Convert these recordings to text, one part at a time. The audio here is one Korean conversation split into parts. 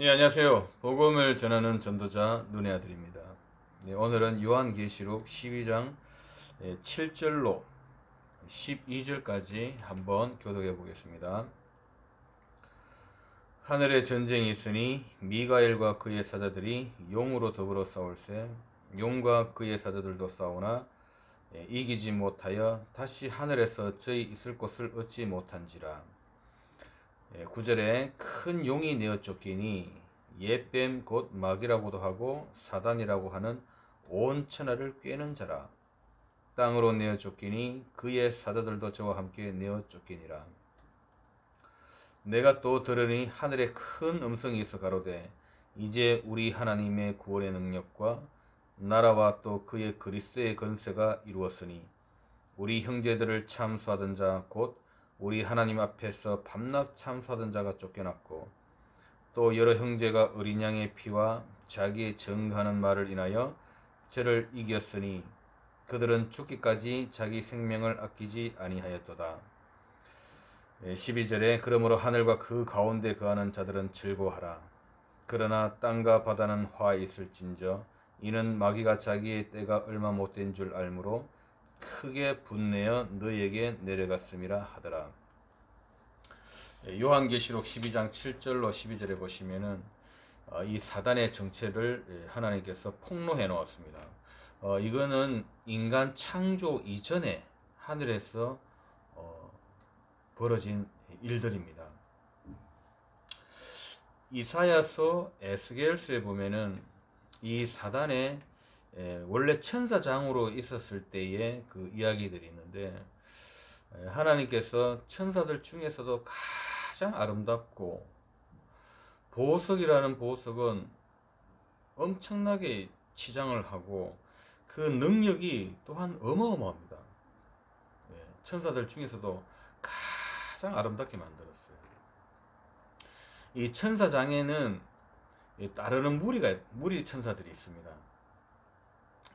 네, 안녕하세요. 복음을 전하는 전도자 눈의 아들입니다. 네, 오늘은 요한계시록 12장 7절로 12절까지 한번 교독해 보겠습니다. 하늘에 전쟁이 있으니 미가엘과 그의 사자들이 용으로 더불어 싸울세 용과 그의 사자들도 싸우나 예, 이기지 못하여 다시 하늘에서 저희 있을 곳을 얻지 못한지라 예, 구절에 큰 용이 내어 쫓기니 옛뱀 곧 마귀라고도 하고 사단이라고 하는 온 천하를 꿰는 자라. 땅으로 내어 쫓기니 그의 사자들도 저와 함께 내어 쫓기니라. 내가 또 들으니 하늘에 큰 음성이 있어 가로되 이제 우리 하나님의 구원의 능력과 나라와 또 그의 그리스도의 건세가 이루었으니 우리 형제들을 참수하던 자 곧 우리 하나님 앞에서 밤낮 참수하던 자가 쫓겨났고 또 여러 형제가 어린 양의 피와 자기의 증거하는 말을 인하여 저를 이겼으니 그들은 죽기까지 자기 생명을 아끼지 아니하였도다. 12절에 그러므로 하늘과 그 가운데 거하는 자들은 즐거워하라. 그러나 땅과 바다는 화 있을진저 이는 마귀가 자기의 때가 얼마 못된 줄 알므로 크게 분내어 너에게 내려갔음이라 하더라. 예, 요한계시록 12장 7절로 12절에 보시면은 어, 이 사단의 정체를 예, 하나님께서 폭로해 놓았습니다. 어, 이거는 인간 창조 이전에 하늘에서 어, 벌어진 일들입니다. 이사야서 에스겔서에 보면은 이 사단의 예, 원래 천사장으로 있었을 때의 그 이야기들이 있는데 예, 하나님께서 천사들 중에서도 가장 아름답고 보석이라는 보석은 엄청나게 치장을 하고 그 능력이 또한 어마어마합니다. 예, 천사들 중에서도 가장 아름답게 만들었어요. 이 천사장에는 따르는 무리가 무리 천사들이 있습니다.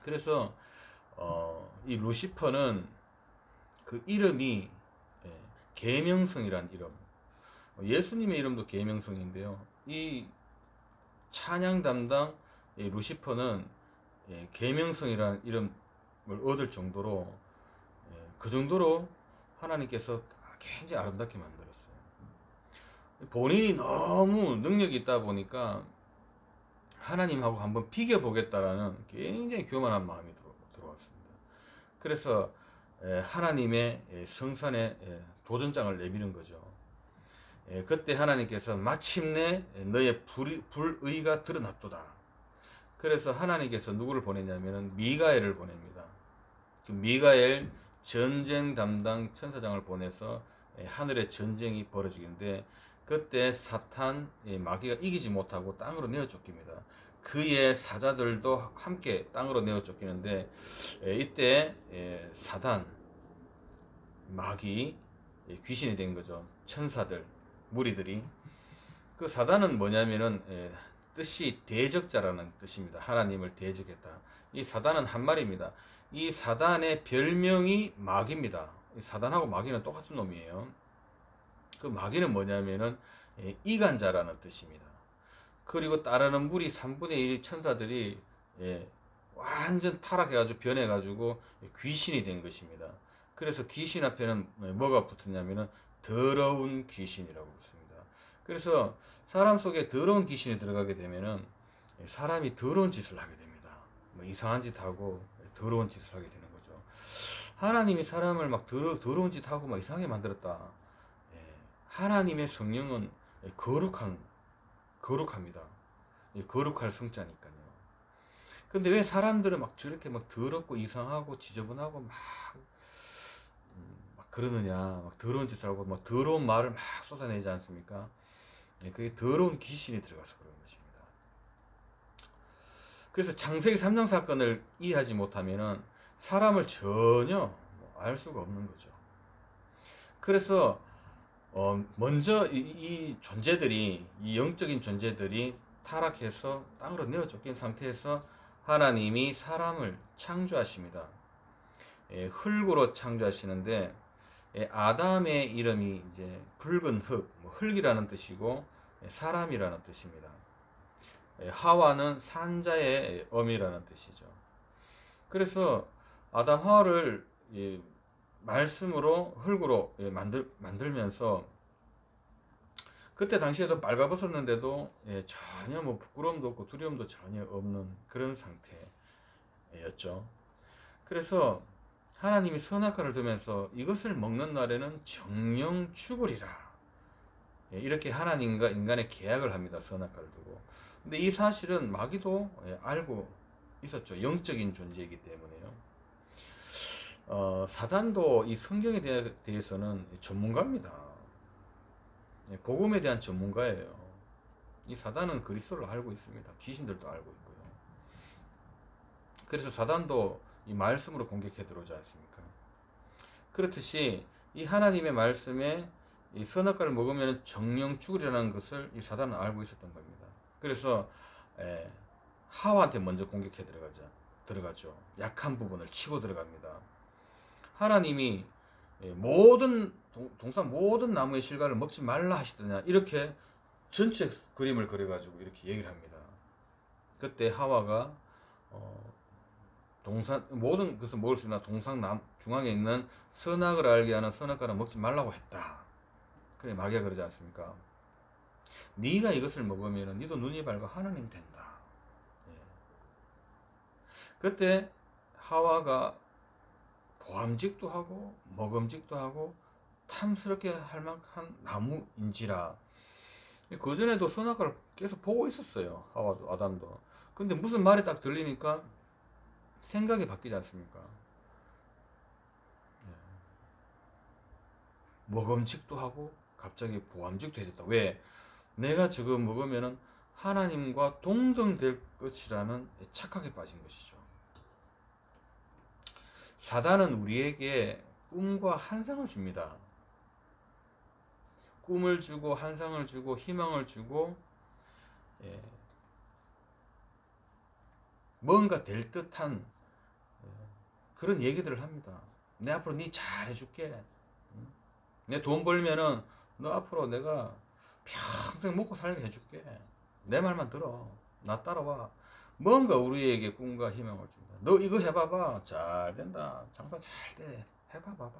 그래서 어, 이 루시퍼는 그 이름이 예, 계명성이란 이름. 예수님의 이름도 계명성인데요. 이 찬양 담당 이 루시퍼는 예, 계명성이라는 이름을 얻을 정도로 예, 그 정도로 하나님께서 굉장히 아름답게 만들었어요. 본인이 너무 능력이 있다 보니까 하나님하고 한번 비교 보겠다라는 굉장히 교만한 마음이 들어왔습니다. 그래서 하나님의 성산에 도전장을 내미는 거죠. 그때 하나님께서 마침내 너의 불, 불의가 드러났도다. 그래서 하나님께서 누구를 보냈냐면 미가엘을 보냅니다. 그 미가엘 전쟁 담당 천사장을 보내서 하늘의 전쟁이 벌어지는데 그때 사탄 마귀가 이기지 못하고 땅으로 내어 쫓깁니다. 그의 사자들도 함께 땅으로 내어 쫓기는데 이때 사단 마귀 귀신이 된 거죠. 천사들 무리들이 그 사단은 뭐냐면은 뜻이 대적자라는 뜻입니다. 하나님을 대적했다. 이 사단은 한 말입니다. 이 사단의 별명이 마귀입니다. 사단하고 마귀는 똑같은 놈이에요. 그 마귀는 뭐냐면은 예, 이간자라는 뜻입니다. 그리고 따르는 무리 3분의 1 천사들이 예, 완전 타락해가지고 변해가지고 귀신이 된 것입니다. 그래서 귀신 앞에는 뭐가 붙었냐면은 더러운 귀신이라고 붙습니다. 그래서 사람 속에 더러운 귀신이 들어가게 되면은 사람이 더러운 짓을 하게 됩니다. 뭐 이상한 짓 하고 더러운 짓을 하게 되는 거죠. 하나님이 사람을 막 더러, 더러운 짓 하고 막 이상하게 만들었다. 하나님의 성령은 거룩한 거룩합니다. 거룩할 성자니까요. 근데 왜 사람들은 막 저렇게 막 더럽고 이상하고 지저분하고 막, 음, 막 그러느냐, 막 더러운 짓을 하고 막 더러운 말을 막 쏟아내지 않습니까? 예, 그게 더러운 귀신이 들어가서 그런 것입니다. 그래서 창세기 3장 사건을 이해하지 못하면은 사람을 전혀 알 수가 없는 거죠. 그래서 어, 먼저 이, 이, 존재들이 이 영적인 존재들이 타락해서 땅으로 내어 쫓긴 상태에서 하나님이 사람을 창조하십니다. 예, 흙으로 창조하시는데 예, 아담의 이름이 이제 붉은 흙, 뭐 흙이라는 뜻이고 예, 사람이라는 뜻입니다. 예, 하와는 산자의 어미라는 뜻이죠. 그래서 아담 하와를 이 말씀으로 흙으로 예, 만들 만들면서 그때 당시에도 빨가벗었는데도 예, 전혀 뭐 부끄러움도 없고 두려움도 전혀 없는 그런 상태였죠. 그래서 하나님이 선악과를 두면서 이것을 먹는 날에는 정령 죽으리라. 예, 이렇게 하나님과 인간의 계약을 합니다. 선악과를 두고. 근데 이 사실은 마귀도 예, 알고 있었죠. 영적인 존재이기 때문에요. 어, 사단도 이 성경에 대해, 대해서는 전문가입니다. 예, 복음에 대한 전문가예요. 이 사단은 그리스도를 알고 있습니다. 귀신들도 알고 있고요. 그래서 사단도 이 말씀으로 공격해 들어오지 않습니까? 그렇듯이 이 하나님의 말씀에 이 선악과를 먹으면 정령 죽으리라는 것을 이 사단은 알고 있었던 겁니다. 그래서 에, 하와한테 먼저 공격해 들어가죠. 들어가죠. 약한 부분을 치고 들어갑니다. 하나님이 예, 모든 동, 동산 모든 나무의 실과를 먹지 말라 하시더냐 이렇게 전체 그림을 그려가지고 이렇게 얘기를 합니다. 그때 하와가 어, 동산 모든 것을 먹을 수 있나 동상 남 중앙에 있는 선악을 알게 하는 선악과는 먹지 말라고 했다. 그래 마귀가 그러지 않습니까? 네가 이것을 먹으면 네도 눈이 밝아 하나님 된다. 예. 그때 하와가 보암직도 하고 먹음직도 하고 탐스럽게 할 만한 나무인지라. 그 전에도 선악과를 계속 보고 있었어요 하와도 아담도. 근데 무슨 말이 딱 들리니까 생각이 바뀌지 않습니까? 예. 먹음직도 하고 갑자기 보암직도 해졌다. 왜? 내가 지금 먹으면은 하나님과 동등될 것이라는 착각에 빠진 것이죠 사단은 우리에게 꿈과 환상을 줍니다. 꿈을 주고 환상을 주고 희망을 주고 예, 뭔가 될 듯한 예, 그런 얘기들을 합니다. 내 앞으로 네 잘해줄게. 내 돈 벌면은 너 앞으로 내가 평생 먹고 살게 해줄게. 내 말만 들어. 나 따라와. 뭔가 우리에게 꿈과 희망을 줍니다. 너 이거 해봐봐. 잘 된다. 장사 잘 돼. 해봐봐봐.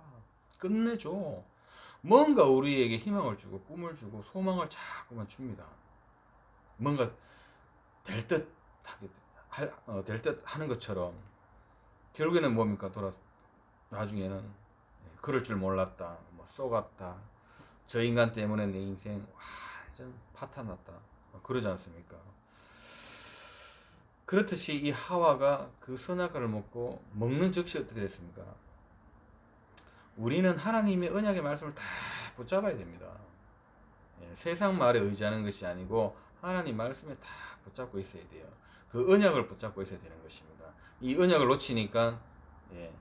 끝내줘. 뭔가 우리에게 희망을 주고 꿈을 주고 소망을 자꾸만 줍니다. 뭔가 될 듯 하게 어, 될듯 하는 것처럼 결국에는 뭡니까 돌아 나중에는 예, 그럴 줄 몰랐다. 뭐 쏘갔다. 저 인간 때문에 내 인생 완전 파탄났다. 뭐 그러지 않습니까? 그렇듯이 이 하와가 그 선악과를 먹고 먹는 즉시 어떻게 됐습니까? 우리는 하나님의 언약의 말씀을 다 붙잡아야 됩니다. 예, 세상 말에 의지하는 것이 아니고 하나님 말씀에 다 붙잡고 있어야 돼요. 그 언약을 붙잡고 있어야 되는 것입니다. 이 언약을 놓치니까 예,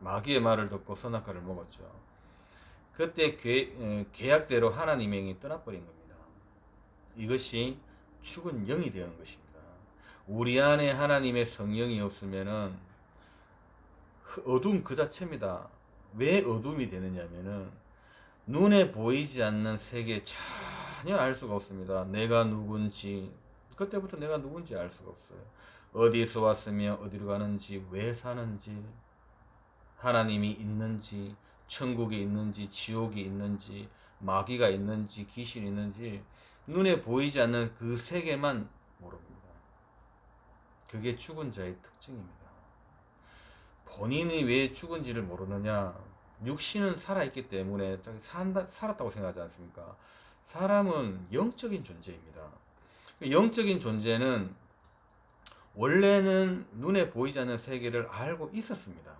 마귀의 말을 듣고 선악과를 먹었죠. 그때 계, 예, 계약대로 하나님의 영이 떠나버린 겁니다. 이것이 죽은 영이 되는 것입니다. 우리 안에 하나님의 성령이 없으면은 어둠 그 자체입니다. 왜 어둠이 되느냐면은 눈에 보이지 않는 세계 전혀 알 수가 없습니다. 내가 누군지 그때부터 내가 누군지 알 수가 없어요. 어디서 왔으며 어디로 가는지 왜 사는지 하나님이 있는지 천국이 있는지 지옥이 있는지 마귀가 있는지 귀신이 있는지 눈에 보이지 않는 그 세계만. 그게 죽은 자의 특징입니다. 본인이 왜 죽은지를 모르느냐? 육신은 살아있기 때문에 산다, 살았다고 생각하지 않습니까? 사람은 영적인 존재입니다. 영적인 존재는 원래는 눈에 보이지 않는 세계를 알고 있었습니다.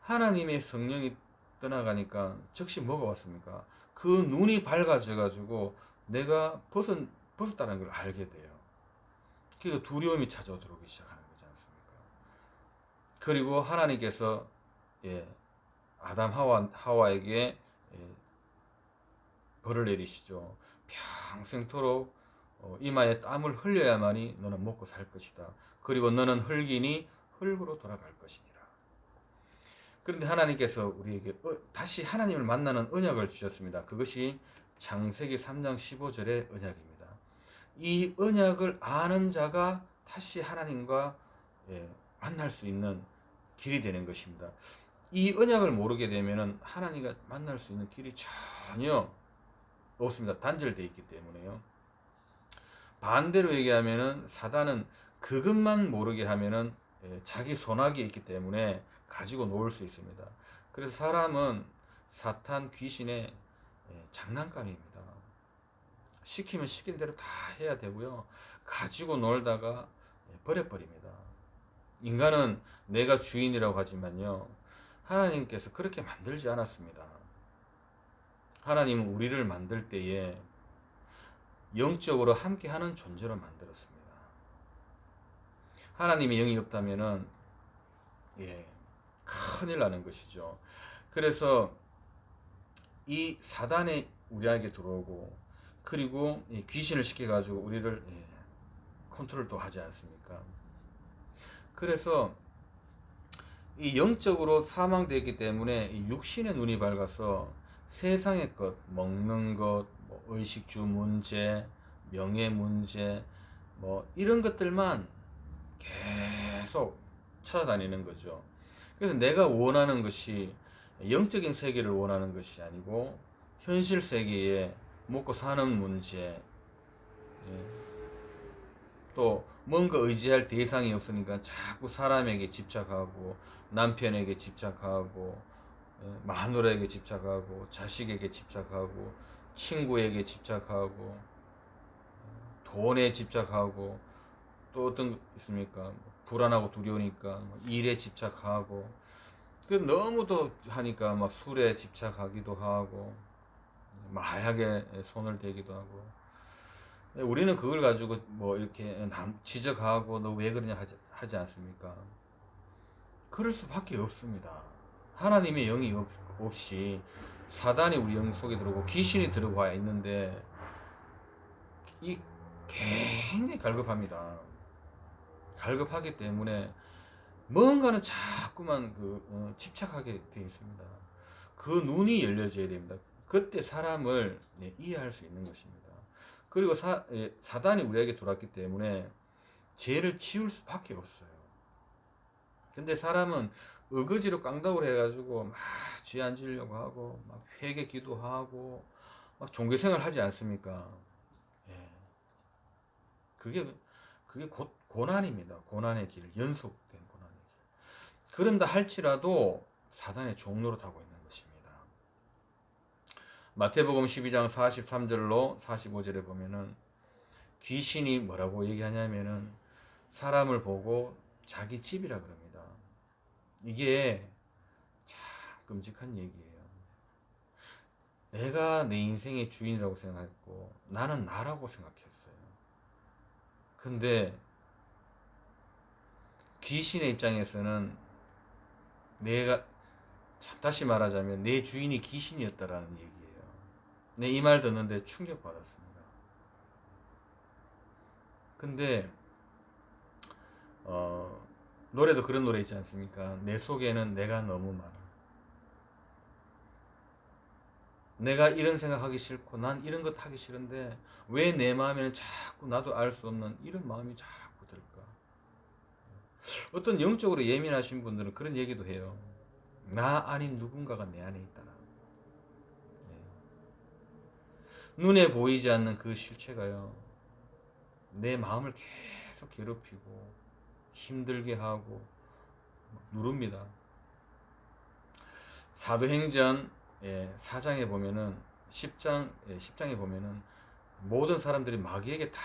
하나님의 성령이 떠나가니까 즉시 뭐가 왔습니까? 그 눈이 밝아져 가지고 내가 벗은, 벗었다는 걸 알게 돼요. 그래서 두려움이 찾아들어오기 시작하는 거지 않습니까? 그리고 하나님께서 예, 아담 하와, 하와에게 예, 벌을 내리시죠. 평생토록 어, 이마에 땀을 흘려야만이 너는 먹고 살 것이다. 그리고 너는 흙이니 흙으로 돌아갈 것이니라. 그런데 하나님께서 우리에게 어, 다시 하나님을 만나는 언약을 주셨습니다. 그것이 장세기 3장 15절의 언약입니다. 이 언약을 아는 자가 다시 하나님과 예, 만날 수 있는 길이 되는 것입니다. 이 언약을 모르게 되면은 하나님과 만날 수 있는 길이 전혀 없습니다. 단절되어 있기 때문에요. 반대로 얘기하면은 사단은 그것만 모르게 하면은 예, 자기 손아귀에 있기 때문에 가지고 놀수 있습니다. 그래서 사람은 사탄 귀신의 예, 장난감입니다. 시키면 시킨 대로 다 해야 되고요. 가지고 놀다가 예, 버려버립니다. 인간은 내가 주인이라고 하지만요. 하나님께서 그렇게 만들지 않았습니다. 하나님은 우리를 만들 때에 영적으로 함께하는 존재로 만들었습니다. 하나님의 영이 없다면은 예, 큰일 나는 것이죠. 그래서 이 사단이 우리에게 들어오고 그리고 이 귀신을 시켜가지고 우리를 예, 컨트롤도 하지 않습니까? 그래서 이 영적으로 사망되기 때문에 이 육신의 눈이 밝아서 세상의 것, 먹는 것, 뭐 의식주 문제, 명예 문제, 뭐 이런 것들만 계속 찾아다니는 거죠. 그래서 내가 원하는 것이 영적인 세계를 원하는 것이 아니고 현실 세계에 먹고 사는 문제, 예. 또 뭔가 의지할 대상이 없으니까 자꾸 사람에게 집착하고 남편에게 집착하고 예, 마누라에게 집착하고 자식에게 집착하고 친구에게 집착하고 돈에 집착하고 또 어떤 거 있습니까? 불안하고 두려우니까 뭐 일에 집착하고 그 너무도 하니까 막 술에 집착하기도 하고 마약에 손을 대기도 하고 우리는 그걸 가지고 뭐 이렇게 남 지적하고 너 왜 그러냐 하지, 하지 않습니까? 그럴 수밖에 없습니다. 하나님의 영이 없, 없이 사단이 우리 영 속에 들어오고 귀신이 들어와 있는데 이 굉장히 갈급합니다. 갈급하기 때문에 뭔가는 자꾸만 그 어, 집착하게 되어 있습니다. 그 눈이 열려져야 됩니다. 그때 사람을 네, 이해할 수 있는 것입니다. 그리고 사, 예, 사단이 우리에게 돌았기 때문에 죄를 치울 수밖에 없어요. 근데 사람은 어거지로 깡다구를 해가지고 막 죄 안 지려고 하고 막 회개 기도하고 막 종교생활 하지 않습니까? 예. 그게 그게 곧 고난입니다. 고난의 길, 연속된 고난의 길. 그런다 할지라도 사단의 종로로 타고 있는. 마태복음 12장 43절로 45절에 보면은 귀신이 뭐라고 얘기하냐면은 사람을 보고 자기 집이라 그럽니다. 이게 참 끔찍한 얘기예요. 내가 내 인생의 주인이라고 생각했고 나는 나라고 생각했어요. 근데 귀신의 입장에서는 내가 참 다시 말하자면 내 주인이 귀신이었다라는 얘기 내이말 듣는데 충격받았습니다. 근데 어, 노래도 그런 노래 있지 않습니까? 내 속에는 내가 너무 많아. 내가 이런 생각하기 싫고 난 이런 것 하기 싫은데 왜 내 마음에는 자꾸 나도 알 수 없는 이런 마음이 자꾸 들까? 어떤 영적으로 예민하신 분들은 그런 얘기도 해요. 나 아닌 누군가가 내 안에 있다. 네. 눈에 보이지 않는 그 실체가요. 내 마음을 계속 괴롭히고 힘들게 하고 누릅니다. 사도행전 4장에 보면은 10장 10장에 보면은 모든 사람들이 마귀에게 다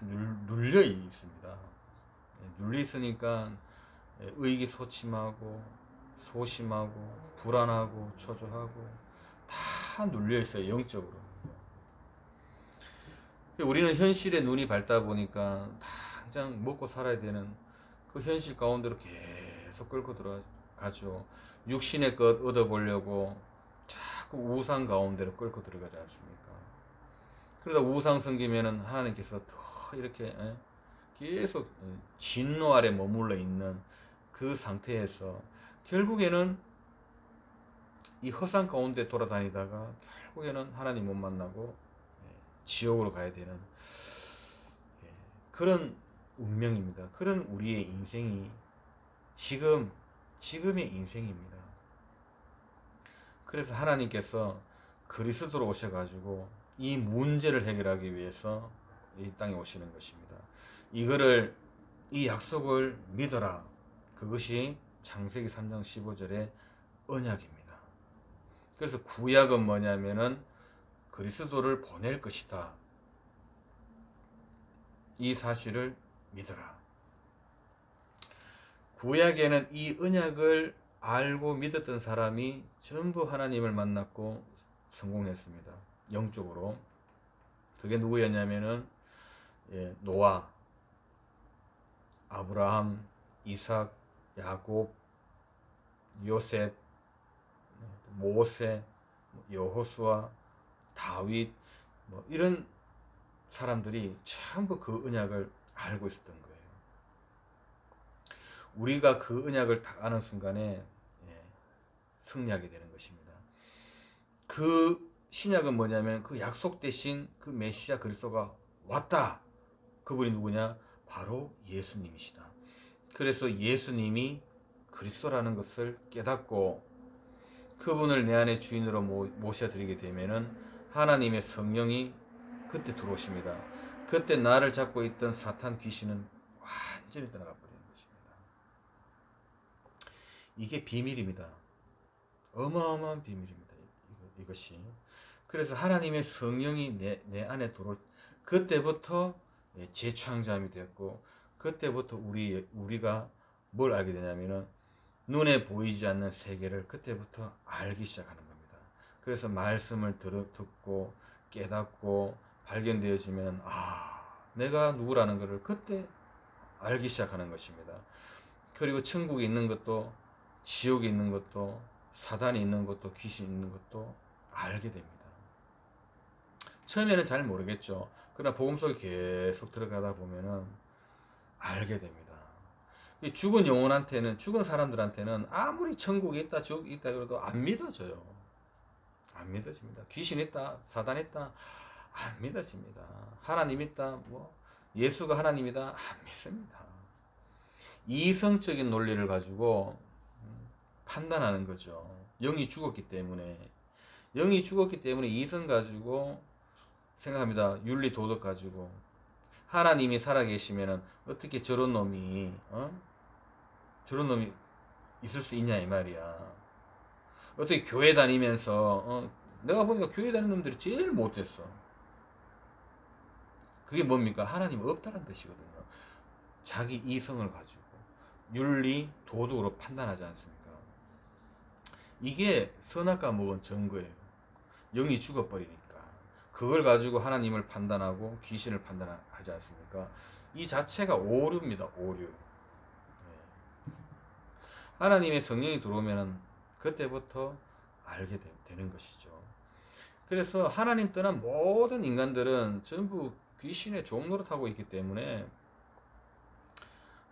눌려 있습니다. 예, 눌려 있으니까 의기소침하고 소심하고 불안하고 초조하고 다 눌려 있어요 영적으로. 우리는 현실에 눈이 밝다 보니까 당장 먹고 살아야 되는 그 현실 가운데로 계속 끌고 들어가죠. 육신의 것 얻어보려고 자꾸 우상 가운데로 끌고 들어가지 않습니까? 그러다 우상 섬기면은 하나님께서 더 이렇게 계속 진노 아래 머물러 있는 그 상태에서 결국에는 이 허상 가운데 돌아다니다가 결국에는 하나님 못 만나고 지옥으로 가야 되는 그런 운명입니다. 그런 우리의 인생이 지금 지금의 인생입니다. 그래서 하나님께서 그리스도로 오셔가지고 이 문제를 해결하기 위해서 이 땅에 오시는 것입니다. 이거를 이 약속을 믿어라. 그것이 창세기 3장 15절의 언약입니다. 그래서 구약은 뭐냐면은 그리스도를 보낼 것이다. 이 사실을 믿어라. 구약에는 이 언약을 알고 믿었던 사람이 전부 하나님을 만났고 성공했습니다. 영적으로. 그게 누구였냐면은 예, 노아, 아브라함, 이삭, 야곱, 요셉, 모세, 여호수아, 다윗 뭐 이런 사람들이 전부 그 언약을 알고 있었던 거예요. 우리가 그 언약을 다 아는 순간에 예, 승리하게 되는 것입니다. 그 신약은 뭐냐면 그 약속 대신 그 메시아 그리스도가 왔다. 그분이 누구냐? 바로 예수님이시다. 그래서 예수님이 그리스도라는 것을 깨닫고 그분을 내 안에 주인으로 모셔드리게 되면은 하나님의 성령이 그때 들어오십니다. 그때 나를 잡고 있던 사탄 귀신은 완전히 떠나가 버리는 것입니다. 이게 비밀입니다. 어마어마한 비밀입니다. 이것이. 그래서 하나님의 성령이 내, 내 안에 들어올 그때부터 재창조함이 되었고 그때부터 우리 우리가 뭘 알게 되냐면은 눈에 보이지 않는 세계를 그때부터 알기 시작하는. 그래서 말씀을 들, 듣고 깨닫고 발견되어지면 아 내가 누구라는 것을 그때 알기 시작하는 것입니다. 그리고 천국에 있는 것도 지옥에 있는 것도 사단이 있는 것도 귀신이 있는 것도 알게 됩니다. 처음에는 잘 모르겠죠. 그러나 복음 속에 계속 들어가다 보면은 알게 됩니다. 죽은 영혼한테는 죽은 사람들한테는 아무리 천국이 있다, 지옥이 있다 그래도 안 믿어져요. 안 믿어집니다. 귀신 있다, 사단 있다, 안 믿어집니다. 하나님 있다, 뭐 예수가 하나님이다, 안 믿습니다. 이성적인 논리를 가지고 음, 판단하는 거죠. 영이 죽었기 때문에 영이 죽었기 때문에 이성 가지고 생각합니다. 윤리 도덕 가지고 하나님이 살아계시면은 어떻게 저런 놈이 어? 저런 놈이 있을 수 있냐 이 말이야. 어떻게 교회 다니면서 어? 내가 보니까 교회 다니는 놈들이 제일 못됐어. 그게 뭡니까? 하나님 없다는 뜻이거든요. 자기 이성을 가지고 윤리 도덕으로 판단하지 않습니까? 이게 선악과 먹은 증거예요. 영이 죽어버리니까. 그걸 가지고 하나님을 판단하고 귀신을 판단하지 않습니까? 이 자체가 오류입니다. 오류. 네. 하나님의 성령이 들어오면 그때부터 알게 되, 는 것이죠. 그래서 하나님 떠난 모든 인간들은 전부 귀신의 종노릇하고 있기 때문에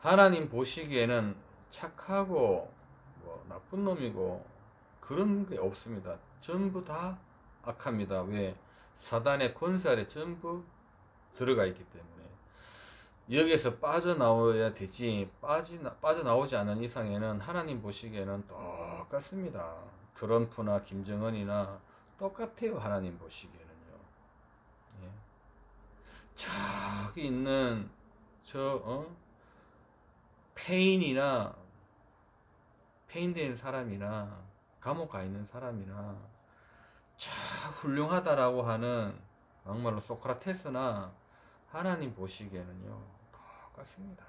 하나님 보시기에는 착하고 뭐 나쁜 놈이고 그런 게 없습니다. 전부 다 악합니다. 왜? 사단의 권세 아래 전부 들어가 있기 때문에 여기에서 빠져나와야 되지 빠지, 빠져나오지 않은 이상에는 하나님 보시기에는 똑같습니다. 트럼프나 김정은이나 똑같아요. 하나님 보시기에는요. 예. 저기 있는 저 어? 페인이나 페인된 사람이나 감옥 가 있는 사람이나 참 훌륭하다라고 하는 막말로 소크라테스나 하나님 보시기에는요 똑같습니다.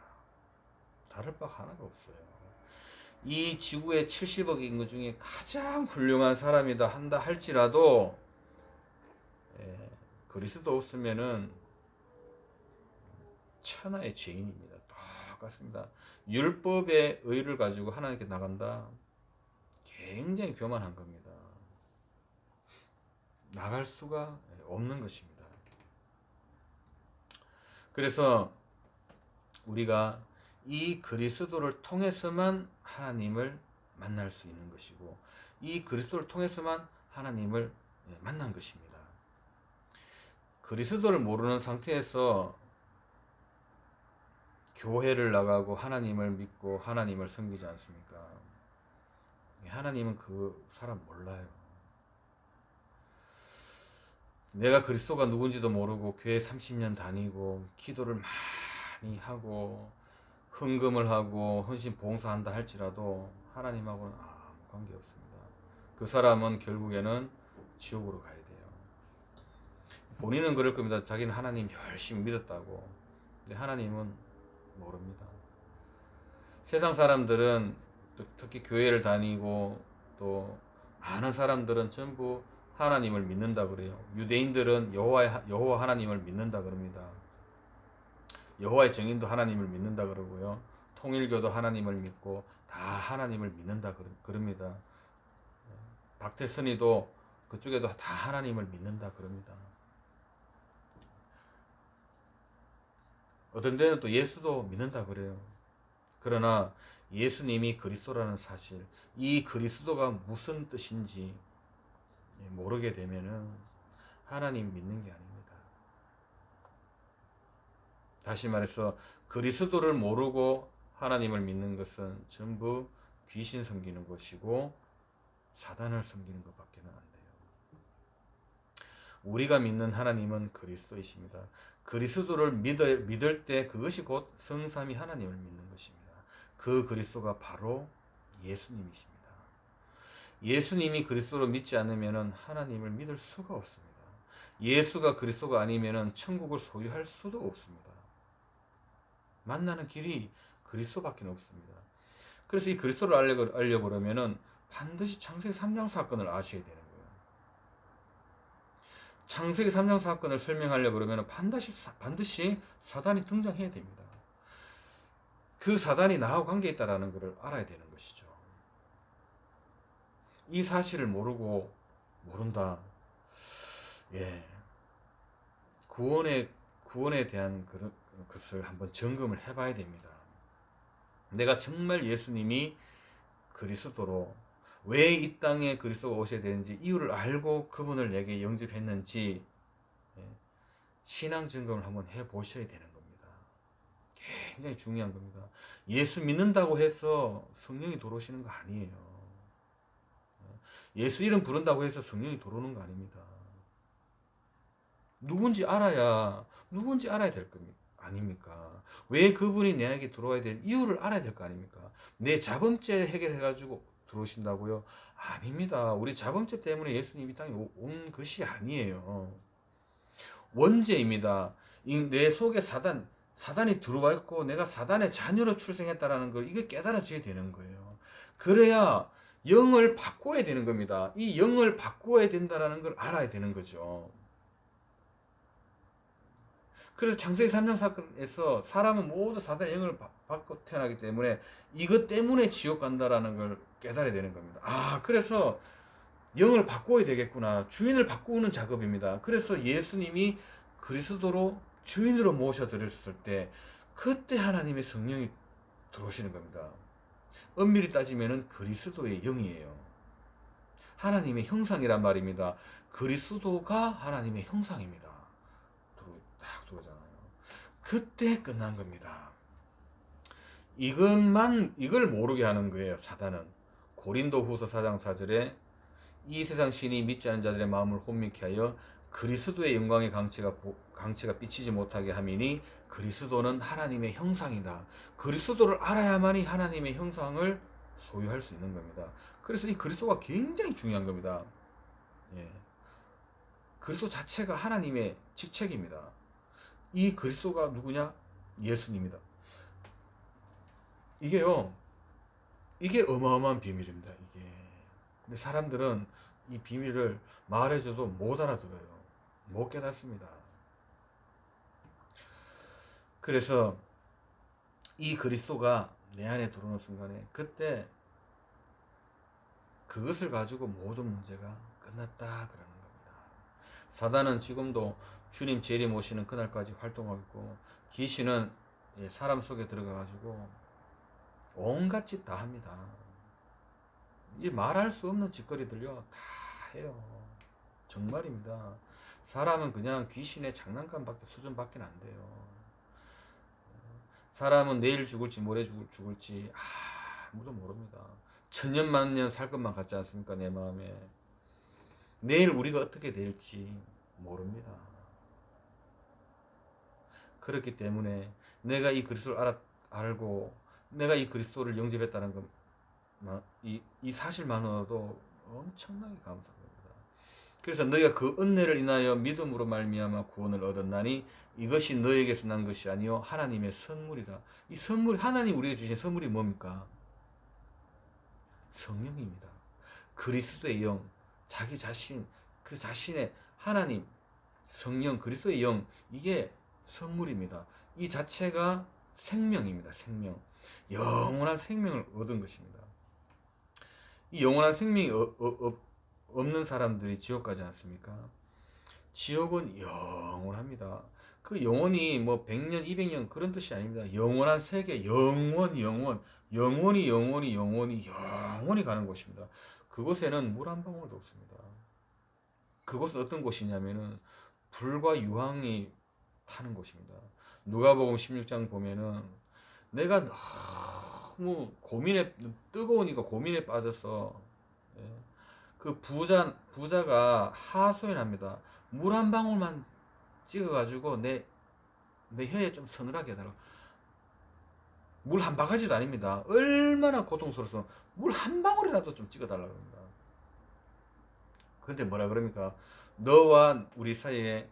다를 바 하나도 없어요. 이 지구의 70억 인구 중에 가장 훌륭한 사람이다 한다 할지라도 예, 그리스도 없으면은 천하의 죄인입니다. 똑같습니다. 율법의 의를 가지고 하나님께 나간다. 굉장히 교만한 겁니다. 나갈 수가 없는 것입니다. 그래서 우리가 이 그리스도를 통해서만 하나님을 만날 수 있는 것이고 이 그리스도를 통해서만 하나님을 만난 것입니다. 그리스도를 모르는 상태에서 교회를 나가고 하나님을 믿고 하나님을 섬기지 않습니까? 하나님은 그 사람 몰라요. 내가 그리스도가 누군지도 모르고 교회 30년 다니고 기도를 많이 하고 헌금을 하고 헌신 봉사한다 할지라도 하나님하고는 아무 관계 없습니다. 그 사람은 결국에는 지옥으로 가야 돼요. 본인은 그럴 겁니다. 자기는 하나님 열심히 믿었다고. 근데 하나님은 모릅니다. 세상 사람들은 또 특히 교회를 다니고 또 많은 사람들은 전부 하나님을 믿는다 그래요. 유대인들은 여호와 여호와 하나님을 믿는다 그럽니다. 여호와의 증인도 하나님을 믿는다 그러고요. 통일교도 하나님을 믿고 다 하나님을 믿는다 그럽니다. 박태선이도 그쪽에도 다 하나님을 믿는다 그럽니다. 어떤 데는 또 예수도 믿는다 그래요. 그러나 예수님이 그리스도라는 사실, 이 그리스도가 무슨 뜻인지 모르게 되면은 하나님 믿는 게 아닙니다. 다시 말해서 그리스도를 모르고 하나님을 믿는 것은 전부 귀신 섬기는 것이고 사단을 섬기는 것밖에는 안 돼요. 우리가 믿는 하나님은 그리스도이십니다. 그리스도를 믿을, 믿을 때 그것이 곧 성삼위 하나님을 믿는 것입니다. 그 그리스도가 바로 예수님이십니다. 예수님이 그리스도를 믿지 않으면 하나님을 믿을 수가 없습니다. 예수가 그리스도가 아니면 천국을 소유할 수도 없습니다. 만나는 길이 그리스도밖에 없습니다. 그래서 이 그리스도를 알려, 알려보려면 반드시 창세기 3장 사건을 아셔야 되는 거예요. 창세기 3장 사건을 설명하려 그러면 반드시 반드시 사단이 등장해야 됩니다. 그 사단이 나하고 관계 있다라는 것을 알아야 되는 것이죠. 이 사실을 모르고 모른다. 예. 구원에 구원에 대한 그런 것을 한번 점검을 해봐야 됩니다. 내가 정말 예수님이 그리스도로 왜 이 땅에 그리스도가 오셔야 되는지 이유를 알고 그분을 내게 영접했는지 예, 신앙 점검을 한번 해 보셔야 되는 겁니다. 굉장히 중요한 겁니다. 예수 믿는다고 해서 성령이 들어오시는 거 아니에요. 예수 이름 부른다고 해서 성령이 들어오는 거 아닙니다. 누군지 알아야 누군지 알아야 될 겁니다. 아닙니까? 왜 그분이 내게 들어와야 될 이유를 알아야 될 거 아닙니까? 내 자범죄 해결해가지고 들어오신다고요? 아닙니다. 우리 자범죄 때문에 예수님이 땅에 온 것이 아니에요. 원죄입니다. 내 속에 사단, 사단이 들어와 있고 내가 사단의 자녀로 출생했다라는 걸 이게 깨달아져야 되는 거예요. 그래야 영을 바꿔야 되는 겁니다. 이 영을 바꿔야 된다라는 걸 알아야 되는 거죠. 그래서 창세기 3장 사건에서 사람은 모두 사단의 영을 받고 태어나기 때문에 이것 때문에 지옥 간다라는 걸 깨달아야 되는 겁니다. 아, 그래서 영을 바꿔야 되겠구나. 주인을 바꾸는 작업입니다. 그래서 예수님이 그리스도로 주인으로 모셔드렸을 때 그때 하나님의 성령이 들어오시는 겁니다. 엄밀히 따지면 그리스도의 영이에요. 하나님의 형상이란 말입니다. 그리스도가 하나님의 형상입니다. 딱 들어오잖아요. 그때 끝난 겁니다. 이것만 이걸 모르게 하는 거예요. 사단은 고린도 후서 4장 4절에 이 세상 신이 믿지 않은 자들의 마음을 혼미케 하여 그리스도의 영광의 강치가 강치가 비치지 못하게 함이니 그리스도는 하나님의 형상이다. 그리스도를 알아야만이 하나님의 형상을 소유할 수 있는 겁니다. 그래서 이 그리스도가 굉장히 중요한 겁니다. 예. 그리스도 자체가 하나님의 직책입니다. 이 그리스도가 누구냐? 예수님이다. 이게요, 이게 어마어마한 비밀입니다. 이게. 근데 사람들은 이 비밀을 말해줘도 못 알아들어요. 못 깨닫습니다. 그래서 이 그리스도가 내 안에 들어오는 순간에 그때 그것을 가지고 모든 문제가 끝났다 그러는 겁니다. 사단은 지금도 주님 재림 오시는 그날까지 활동하고 있고 귀신은 사람 속에 들어가 가지고 온갖 짓 다 합니다. 이 말할 수 없는 짓거리들요 다 해요. 정말입니다. 사람은 그냥 귀신의 장난감밖에 수준밖에 안 돼요. 사람은 내일 죽을지 모레 죽을, 죽을지 아무도 모릅니다. 천년만년 살 것만 같지 않습니까? 내 마음에. 내일 우리가 어떻게 될지 모릅니다. 그렇기 때문에 내가 이 그리스도를 알아, 알고 내가 이 그리스도를 영접했다는 것, 이, 이 사실만으로도 엄청나게 감사합니다. 그래서 너희가 그 은혜를 인하여 믿음으로 말미암아 구원을 얻었나니 이것이 너에게서 난 것이 아니요 하나님의 선물이라. 이 선물 하나님 우리에게 주신 선물이 뭡니까? 성령입니다. 그리스도의 영, 자기 자신, 그 자신의 하나님, 성령, 그리스도의 영, 이게 선물입니다. 이 자체가 생명입니다. 생명. 영원한 생명을 얻은 것입니다. 이 영원한 생명이 어, 어, 어, 없는 사람들이 지옥 가지 않습니까? 지옥은 영원합니다. 그 영원이 뭐 100년, 200년 그런 뜻이 아닙니다. 영원한 세계, 영원, 영원, 영원히, 영원히, 영원히, 영원히 가는 곳입니다. 그곳에는 물 한 방울도 없습니다. 그곳은 어떤 곳이냐면은 불과 유황이 타는 곳입니다. 누가복음 16장 보면은 내가 너무 고민에 뜨거우니까 고민에 빠져서 예. 그 부자 부자가 하소연합니다. 물 한 방울만 찍어가지고 내 내 혀에 좀 서늘하게 해달라. 물 한 바가지도 아닙니다. 얼마나 고통스러워서 물 한 방울이라도 좀 찍어달라 그럽니다. 근데 뭐라 그럽니까? 너와 우리 사이에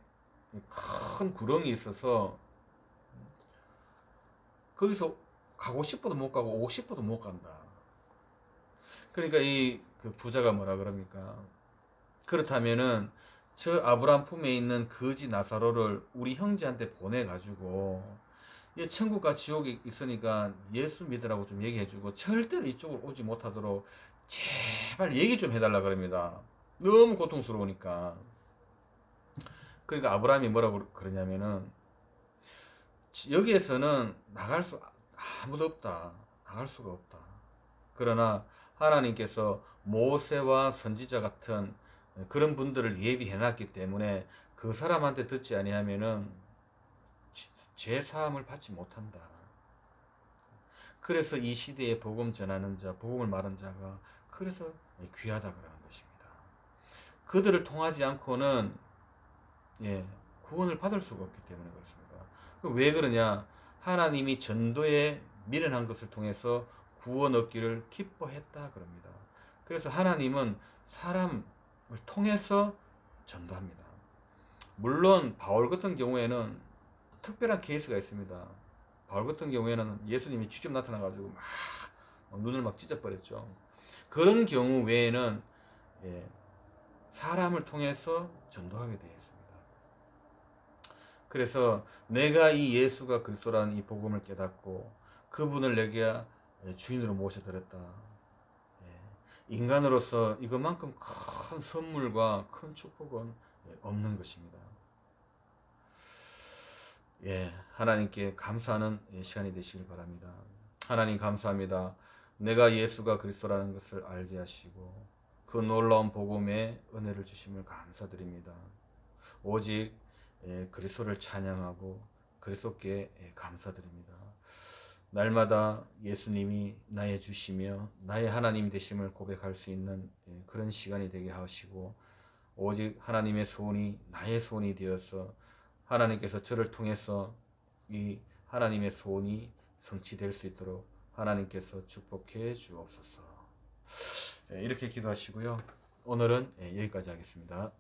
큰 구렁이 있어서 거기서 가고 싶어도 못 가고 오고 싶어도 못 간다. 그러니까 이 그 부자가 뭐라 그럽니까? 그렇다면은 저 아브라함 품에 있는 거지 나사로를 우리 형제한테 보내 가지고 이 천국과 지옥이 있으니까 예수 믿으라고 좀 얘기해 주고 절대로 이쪽으로 오지 못하도록 제발 얘기 좀 해달라 그럽니다. 너무 고통스러우니까. 그러니까 아브라함이 뭐라고 그러냐면은 여기에서는 나갈 수 아무도 없다. 나갈 수가 없다. 그러나 하나님께서 모세와 선지자 같은 그런 분들을 예비해 놨기 때문에 그 사람한테 듣지 아니하면은 죄 사함을 받지 못한다. 그래서 이 시대에 복음 전하는 자, 복음을 말하는 자가 그래서 귀하다 그러는 것입니다. 그들을 통하지 않고는 예, 구원을 받을 수가 없기 때문에 그렇습니다. 왜 그러냐? 하나님이 전도에 미련한 것을 통해서 구원 얻기를 기뻐했다 그럽니다. 그래서 하나님은 사람을 통해서 전도합니다. 물론 바울 같은 경우에는 특별한 케이스가 있습니다. 바울 같은 경우에는 예수님이 직접 나타나 가지고 막 눈을 막 찢어버렸죠. 그런 경우 외에는 예, 사람을 통해서 전도하게 있습니다. 그래서 내가 이 예수가 그리스도라는 이 복음을 깨닫고 그분을 내게 주인으로 모셔드렸다. 예, 인간으로서 이것만큼 큰 선물과 큰 축복은 없는 것입니다. 예, 하나님께 감사하는 시간이 되시길 바랍니다. 하나님 감사합니다. 내가 예수가 그리스도라는 것을 알게 하시고 그 놀라운 복음에 은혜를 주심을 감사드립니다. 오직 예, 그리스도를 찬양하고 그리스도께 예, 감사드립니다. 날마다 예수님이 나의 주시며 나의 하나님 되심을 고백할 수 있는 예, 그런 시간이 되게 하시고 오직 하나님의 소원이 나의 소원이 되어서 하나님께서 저를 통해서 이 하나님의 소원이 성취될 수 있도록 하나님께서 축복해 주옵소서. 이렇게 기도하시고요. 오늘은 여기까지 하겠습니다.